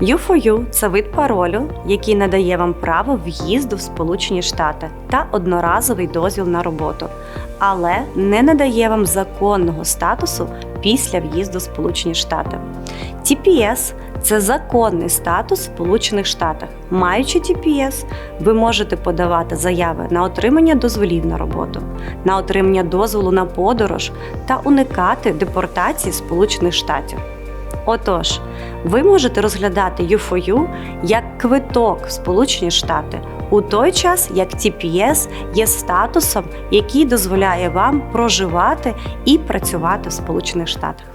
U4U – це вид паролю, який надає вам право в'їзду в Сполучені Штати та одноразовий дозвіл на роботу, але не надає вам законного статусу після в'їзду в Сполучені Штати. TPS – це законний статус в Сполучених Штатах. Маючи TPS, ви можете подавати заяви на отримання дозволів на роботу, на отримання дозволу на подорож та уникати депортації Сполучених Штатів. Отож, ви можете розглядати U4U як квиток в Сполучені Штати у той час, як TPS є статусом, який дозволяє вам проживати і працювати в Сполучених Штатах.